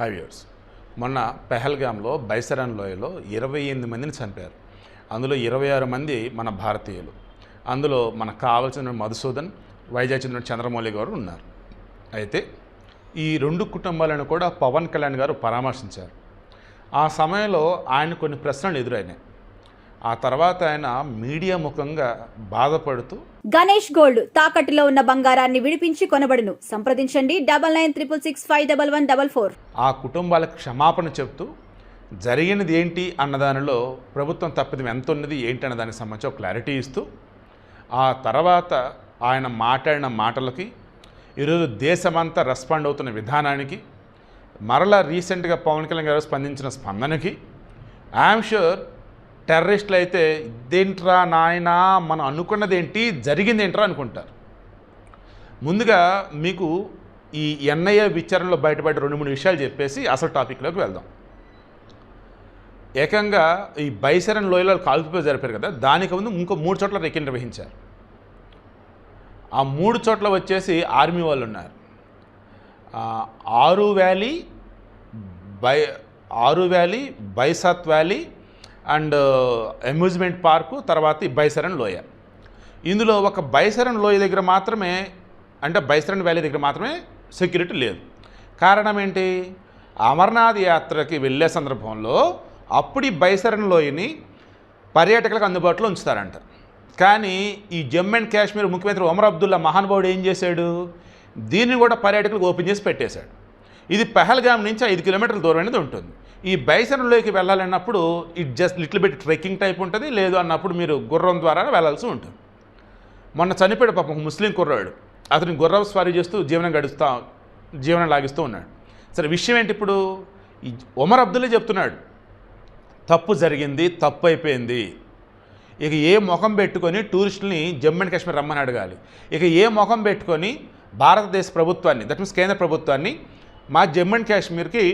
హైవ్యూర్స్ మొన్న పెహల్గాంలో బైసరన్ లోయలో ఇరవై ఎనిమిది మందిని చంపారు. అందులో ఇరవై ఆరు మంది మన భారతీయులు. అందులో మనకు కావాల్సిన మధుసూదన్ వైజాగ్ చెందిన చంద్రమౌళి గారు ఉన్నారు. అయితే ఈ రెండు కుటుంబాలను కూడా పవన్ కళ్యాణ్ గారు పరామర్శించారు. ఆ సమయంలో ఆయన కొన్ని ప్రశ్నలు ఎదురైనాయి. ఆ తర్వాత ఆయన మీడియా ముఖంగా బాధపడుతూ గణేష్ గోల్డ్ తాకట్టులో ఉన్న బంగారాన్ని విడిపించి కొనబడును. సంప్రదించండి. Double nine triple six five double one double four. ఆ కుటుంబాలకు క్షమాపణ చెప్తూ జరిగినది ఏంటి అన్నదానిలో ప్రభుత్వం తప్పిదం ఎంత ఉన్నది ఏంటి అన్న దానికి సంబంధించి ఒక క్లారిటీ ఇస్తూ ఆ తర్వాత ఆయన మాట్లాడిన మాటలకి ఈరోజు దేశమంతా రెస్పాండ్ అవుతున్న విధానానికి మరలా రీసెంట్గా పవన్ కళ్యాణ్ గారు స్పందించిన స్పందనకి ఐఎమ్ షూర్ టెర్రరిస్టులు అయితే ఇదేంట్రా నాయనా మనం అనుకున్నది ఏంటి జరిగింది ఏంట్రా అనుకుంటారు. ముందుగా మీకు ఈ ఎన్ఐఏ విచారణలో బయటపడే రెండు మూడు విషయాలు చెప్పేసి అసలు టాపిక్లోకి వెళ్దాం. ఏకంగా ఈ బైసరన్ లోయలో కాల్పుపై జరిపారు కదా దానికి ముందు ఇంకో మూడు చోట్ల రెక్కి నిర్వహించారు ఆ మూడు చోట్ల వచ్చేసి ఆర్మీ వాళ్ళు ఉన్నారు. ఆరు వ్యాలీ బై ఆరు వ్యాలీ బైసాత్ వ్యాలీ అండ్ అమ్యూజ్మెంట్ పార్కు తర్వాత ఈ బైసరన్ లోయ. ఇందులో ఒక బైసరన్ లోయ దగ్గర మాత్రమే అంటే బైసరన్ వ్యాలీ దగ్గర మాత్రమే సెక్యూరిటీ లేదు. కారణం ఏంటి? అమర్నాథ్ యాత్రకి వెళ్ళే సందర్భంలో అప్పుడు ఈ బైసరన్ లోయని పర్యాటకులకు అందుబాటులో ఉంచుతారంట. కానీ ఈ జమ్మూ అండ్ కాశ్మీర్ ముఖ్యమంత్రి ఒమర్ అబ్దుల్లా మహానుభావుడు ఏం చేశాడు? దీన్ని కూడా పర్యాటకులకు ఓపెన్ చేసి పెట్టేశాడు. ఇది పెహల్గాం నుంచి ఐదు కిలోమీటర్ల దూరం అనేది ఉంటుంది. ఈ బైసన్లోకి వెళ్ళాలన్నప్పుడు it just little bit trekking type ఉంటుంది లేదు అన్నప్పుడు మీరు గుర్రం ద్వారా వెళ్ళాల్సి ఉంటుంది. మొన్న చనిపోయాడు పాపం ఒక ముస్లిం కుర్రాడు. అతని గుర్రం స్వారీ చేస్తూ జీవనం గడుస్తూ జీవనం లాగిస్తూ ఉన్నాడు. సరే విషయం ఏంటి ఇప్పుడు? ఈ ఒమర్ అబ్దుల్లే చెప్తున్నాడు. తప్పు జరిగింది తప్పు అయిపోయింది ఇక ఏ ముఖం పెట్టుకొని టూరిస్టుల్ని జమ్మూ అండ్ కాశ్మీర్ రమ్మని అడగాలి. ఇక ఏ ముఖం పెట్టుకొని భారతదేశ ప్రభుత్వాన్ని దట్ మీన్స్ కేంద్ర ప్రభుత్వాన్ని మా జమ్మూ అండ్ కాశ్మీర్కి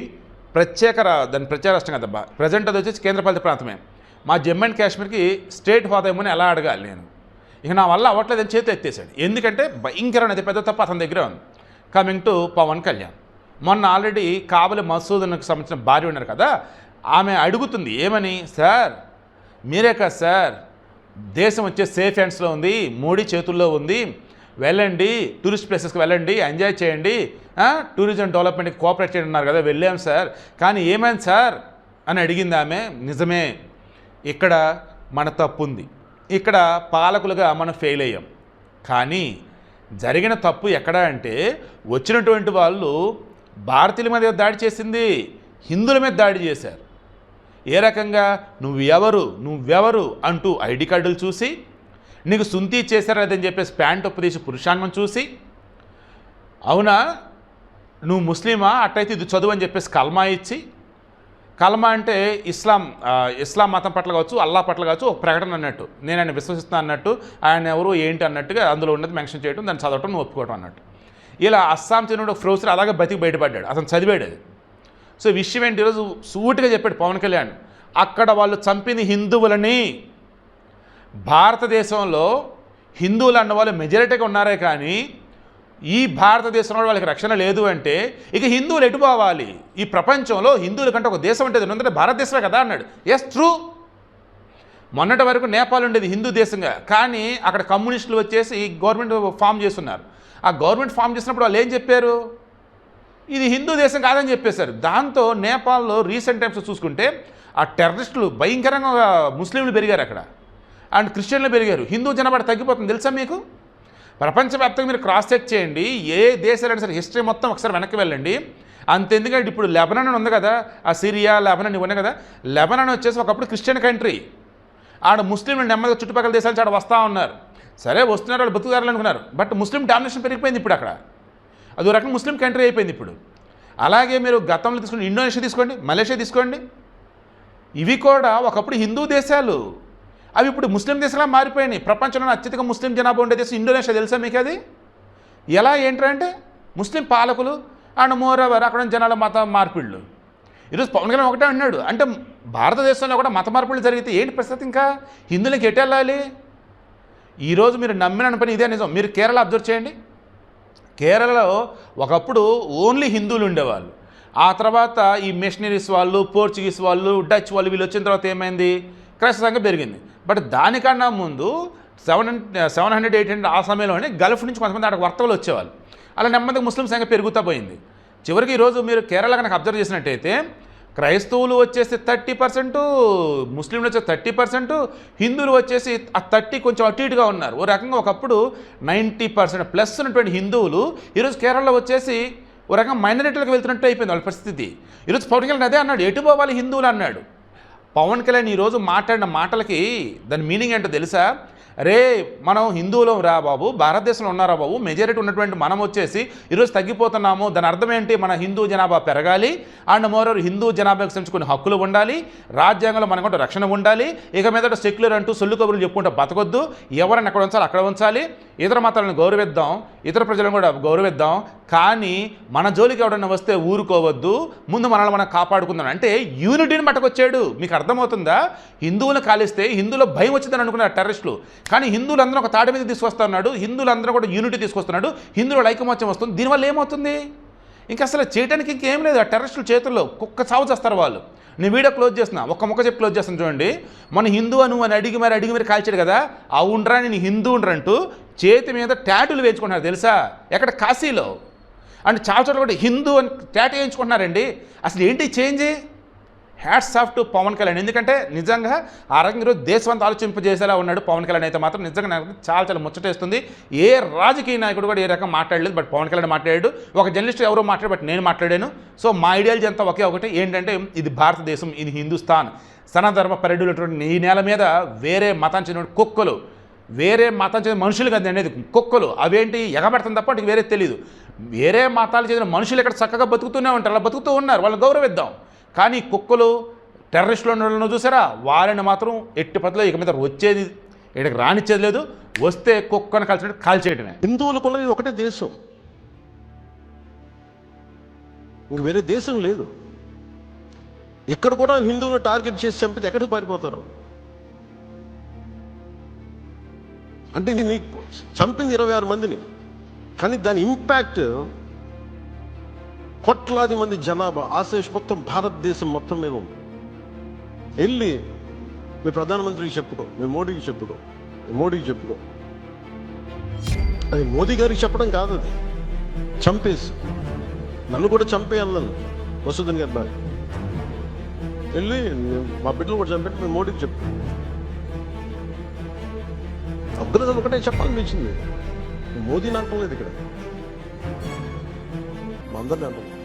ప్రత్యేక దాని ప్రత్యేక రాష్ట్రం కదబ్బా. ప్రజెంట్ అది వచ్చేసి కేంద్రపాలిత ప్రాంతమే. మా జమ్మూ అండ్ కాశ్మీర్కి స్టేట్ హోదా ఎలా అడగాలి నేను? ఇక నా వల్ల అవ్వట్లేదని చేతి ఎత్తేసాడు ఎందుకంటే భయంకరమైన అతి పెద్ద తప్ప అతని దగ్గర ఉంది. Coming to Pawan Kalyan. మొన్న ఆల్రెడీ కాబలి మసూదన్కు సంబంధించిన భార్య ఉన్నారు కదా ఆమె అడుగుతుంది ఏమని? సార్ మీరే కదా సార్. దేశం వచ్చే సేఫ్ హ్యాండ్స్లో ఉంది మోడీ చేతుల్లో ఉంది. వెళ్ళండి టూరిస్ట్ ప్లేసెస్కి వెళ్ళండి ఎంజాయ్ చేయండి. టూరిజం డెవలప్మెంట్కి కోఆపరేట్ చేయనున్నారు అన్నారు కదా వెళ్ళాం సార్. కానీ ఏమైంది సార్? అని అడిగింది ఆమె నిజమే ఇక్కడ మన తప్పు ఉంది ఇక్కడ పాలకులుగా మనం ఫెయిల్ అయ్యాం. కానీ జరిగిన తప్పు ఎక్కడ అంటే వచ్చినటువంటి వాళ్ళు భారతీయుల మీద దాడి చేసింది హిందువుల మీద దాడి చేశారు. ఏ రకంగా? నువ్వెవరు? నువ్వెవరు? అంటూ ఐడి కార్డులు చూసి నీకు సుంతి చేశారు అదని చెప్పేసి ప్యాంట్ ఒప్పదీసి పురుషాంగం చూసి. అవునా? నువ్వు ముస్లిమా? అట్టయితే ఇది చదువు అని చెప్పేసి కల్మా ఇచ్చి కల్మా అంటే ఇస్లాం ఇస్లాం మతం పట్ల కావచ్చు అల్లా పట్ల కావచ్చు ఒక ప్రకటన అన్నట్టు. నేను ఆయన విశ్వసిస్తున్నాను అన్నట్టు ఆయన ఎవరు ఏంటి అన్నట్టుగా అందులో ఉన్నది మెన్షన్ చేయడం దాన్ని చదవటం నువ్వు ఒప్పుకోవటం అన్నట్టు. ఇలా అస్సాం చెందిన ప్రొఫెసర్ అలాగే బతికి బయటపడ్డాడు. అతను చదివాడు అది. సో విషయం ఏంటి? ఈరోజు సూటిగా చెప్పాడు పవన్ కళ్యాణ్. అక్కడ వాళ్ళు చంపిన హిందువులని. భారతదేశంలో హిందువులు అన్న వాళ్ళు మెజారిటీగా ఉన్నారే కానీ ఈ భారతదేశంలో వాళ్ళకి రక్షణ లేదు అంటే ఇక హిందువులు ఎటు పోవాలి? ఈ ప్రపంచంలో హిందువుల కంటే ఒక దేశం అంటే ఎందుకంటే ఉందంటే భారతదేశమే కదా అన్నాడు. ఎస్ ట్రూ మొన్నటి వరకు నేపాల్ ఉండేది హిందూ దేశంగా. కానీ అక్కడ కమ్యూనిస్టులు వచ్చేసి గవర్నమెంట్ ఫామ్ చేస్తున్నారు. ఆ గవర్నమెంట్ ఫామ్ చేసినప్పుడు వాళ్ళు ఏం చెప్పారు? ఇది హిందూ దేశం కాదని చెప్పేశారు. దాంతో నేపాల్లో రీసెంట్ టైమ్స్ చూసుకుంటే ఆ టెర్రరిస్టులు భయంకరంగా ముస్లింలు పెరిగారు అక్కడ. అండ్ క్రిస్టియన్లు పెరిగారు. హిందూ జనాభా తగ్గిపోతుంది. తెలుసా మీకు? ప్రపంచవ్యాప్తంగా మీరు క్రాస్ చెక్ చేయండి. ఏ దేశాలైనా సరే హిస్టరీ మొత్తం ఒకసారి వెనక్కి వెళ్ళండి. అంతెందుకంటే ఇప్పుడు లెబనన్ అని ఉంది కదా ఆ సిరియా లెబనన్ ఇవన్నీ కదా లెబనన్ వచ్చేసి ఒకప్పుడు క్రిస్టియన్ కంట్రీ ఆడ ముస్లింలు నెమ్మదిగా చుట్టుపక్కల దేశాల నుంచి ఆడ వస్తూ ఉన్నారు. సరే వస్తున్నారు వాళ్ళు బతుకుదారులు అనుకున్నారు. బట్ ముస్లిం డామినేషన్ పెరిగిపోయింది ఇప్పుడు అక్కడ. అదో రకం ముస్లిం కంట్రీ అయిపోయింది ఇప్పుడు. అలాగే మీరు గతంలో తీసుకోండి ఇండోనేషియా తీసుకోండి మలేషియా తీసుకోండి. ఇవి కూడా ఒకప్పుడు హిందూ దేశాలు. అవి ఇప్పుడు ముస్లిం దేశాలుగా మారిపోయినాయి. ప్రపంచంలో అత్యధిక ముస్లిం జనాభా ఉండే దేశం ఇండోనేషియా తెలుసా మీకు అది? ఎలా ఏంటంటే ముస్లిం పాలకులు అండ్ మోరవర్ అక్కడ జనాల మత మార్పిళ్ళు. ఈరోజు పవన్ కళ్యాణ్ ఒకటే అన్నాడు. అంటే భారతదేశంలో కూడా మత మార్పులు జరిగితే ఏంటి పరిస్థితి ఇంకా? హిందువులకి ఎటు వెళ్ళాలి? ఈరోజు మీరు నమ్మిన పని ఇదే నిజం. మీరు కేరళ అబ్జర్వ్ చేయండి. కేరళలో ఒకప్పుడు ఓన్లీ హిందువులు ఉండేవాళ్ళు. ఆ తర్వాత ఈ మిషనరీస్ వాళ్ళు పోర్చుగీస్ వాళ్ళు డచ్ వాళ్ళు వీళ్ళు వచ్చిన తర్వాత ఏమైంది? క్రైస్తవ సంఘం పెరిగింది. బట్ దానికన్నా ముందు seven seven hundred eight hundred ఆ సమయంలోనే గల్ఫ్ నుంచి కొంతమంది అక్కడ వర్తకులు వచ్చేవాళ్ళు. అలా నెమ్మదిగా ముస్లిం సంఖ్య పెరుగుతూ పోయింది. చివరికి ఈరోజు మీరు కేరళ కనుక అబ్జర్వ్ చేసినట్టయితే క్రైస్తవులు వచ్చేసి థర్టీ పర్సెంట్ ముస్లింలు వచ్చేసి థర్టీ పర్సెంట్ హిందువులు వచ్చేసి ఆ థర్టీ కొంచెం అటు ఇటుగా ఉన్నారు. ఓ రకంగా ఒకప్పుడు నైంటీ పర్సెంట్ ప్లస్ ఉన్నటువంటి హిందువులు ఈరోజు కేరళలో వచ్చేసి ఓ రకంగా మైనారిటీలకు వెళ్తున్నట్టు అయిపోయింది వాళ్ళ పరిస్థితి. ఈరోజు పవన్ కళ్యాణ్ అదే అన్నాడు. ఎటు పోవాలి హిందువులు అన్నాడు. పవన్ కళ్యాణ్ ఈరోజు మాట్లాడిన మాటలకి దాని మీనింగ్ ఏంటో తెలుసా? రే మనం హిందువులం రా బాబు భారతదేశంలో ఉన్నారా బాబు మెజారిటీ ఉన్నటువంటి మనం వచ్చేసి ఈరోజు తగ్గిపోతున్నాము. దాని అర్థం ఏంటి? మన హిందూ జనాభా పెరగాలి అండ్ మోరోవర్ హిందూ జనాభాకు సంబంధించి కొన్ని హక్కులు ఉండాలి రాజ్యాంగంలో మనకంటూ రక్షణ ఉండాలి ఇక మీదట సెక్యులర్ అంటూ సొల్లు కబుర్లు చెప్పుకుంటూ బతకొద్దు ఎవరైనా ఎక్కడ ఉంచాలి అక్కడ ఉంచాలి. ఇతర మతాలను గౌరవిద్దాం. ఇతర ప్రజలను కూడా గౌరవిద్దాం. కానీ మన జోలికి ఎవడన్నా వస్తే ఊరుకోవద్దు. ముందు మనల్ని మనం కాపాడుకుందాం. అంటే యూనిటీని పట్టుకొచ్చాడు. మీకు అర్థమవుతుందా? హిందువులు కాలిస్తే హిందువుల భయం వచ్చిందని అనుకున్నారు టెర్రరిస్టులు. కానీ హిందువులందరూ ఒక తాడి మీద తీసుకొస్తున్నాడు. హిందువులందరూ కూడా యూనిటీ తీసుకొస్తున్నాడు. హిందువుల ఐకమత్యం వస్తుంది. దీనివల్ల ఏమవుతుంది? ఇంకా అసలు చేయడానికి ఇంకేం లేదు. ఆ టెర్రరిస్టుల చేతుల్లో కుక్క సాగు చేస్తారు వాళ్ళు. నేను వీడియో క్లోజ్ చేస్తున్నా. ఒక్క మొక్క చెప్పి క్లోజ్ చేస్తాను చూడండి. మన హిందూ అను అని అడిగి మరి అడిగి మరి కాల్చాడు కదా. అవునరా నేను హిందూ అంటూ చేతి మీద ట్యాటులు వేయించుకుంటున్నారు తెలుసా? ఎక్కడ? కాశీలో. అంటే చాలా చోట్ల కూడా హిందూ అని ట్యాటు వేయించుకుంటున్నారండి. అసలు ఏంటి change? Hats off to Pawan Kalyan ఎందుకంటే నిజంగా ఆ రకంగా ఈరోజు ఆలోచింపజేసేలా ఉన్నాడు పవన్ కళ్యాణ్ అయితే మాత్రం. నిజంగా నాకు చాలా చాలా ముచ్చటేస్తుంది. ఏ రాజకీయ నాయకుడు కూడా ఏ రకం మాట్లాడలేదు బట్ పవన్ కళ్యాణ్ మాట్లాడాడు. ఒక జర్నలిస్ట్ ఎవరో మాట్లాడు బట్ నేను మాట్లాడాను. సో మా ఐడియాలజీ అంతా ఒకే ఒకటి ఏంటంటే ఇది భారతదేశం ఇది హిందుస్థాన్. సనాధర్మ పర్యటనటువంటి ఈ నేల మీద వేరే మతానికి చెందిన కుక్కలు. వేరే మతం చెందిన మనుషులు కదా అనేది కుక్కలు. అవేంటి? ఎగబడతాం తప్ప వాటికి వేరే తెలియదు వేరే మతాలు చెందిన మనుషులు ఇక్కడ చక్కగా బతుకుతూనే ఉంటారు అలా బతుకుతూ ఉన్నారు వాళ్ళని గౌరవిద్దాం. కానీ కుక్కలు టెర్రరిస్టులు ఉన్న చూసారా? వారిని మాత్రం ఎట్టి పద్ధతిలో ఇక మీద వచ్చేది ఇక్కడికి రానిచ్చేది లేదు. వస్తే కుక్కను కలిసినట్టు కాల్చేయటమే ఇది ఒకటే దేశం. ఇంక వేరే దేశం లేదు. ఇక్కడ కూడా హిందువులను టార్గెట్ చేసి చంపితే ఎక్కడికి పారిపోతారు? అంటే ఇది చంపింది ఇరవై ఆరు మందిని. కానీ దాని ఇంపాక్ట్ కోట్లాది మంది జనాభా ఆశేష్ మొత్తం భారతదేశం మొత్తం మీద ఉంది. వెళ్ళి మీ ప్రధానమంత్రికి చెప్పుకో మీ మోడీకి చెప్పుకో మోడీకి చెప్పుకో. అది మోదీ గారికి చెప్పడం కాదు అది. చంపేసి. నన్ను కూడా చంపేయాలి నన్ను వసుధన్ గారి భార్య. వెళ్ళి మా బిడ్డలు కూడా చంపెట్టి మేము మోడీకి చెప్పు. అబ్దుల్ ఒకటే చెప్పాలనిపించింది. మోదీ నాకు లేదు ఇక్కడ. అందరినీ అంటున్నాను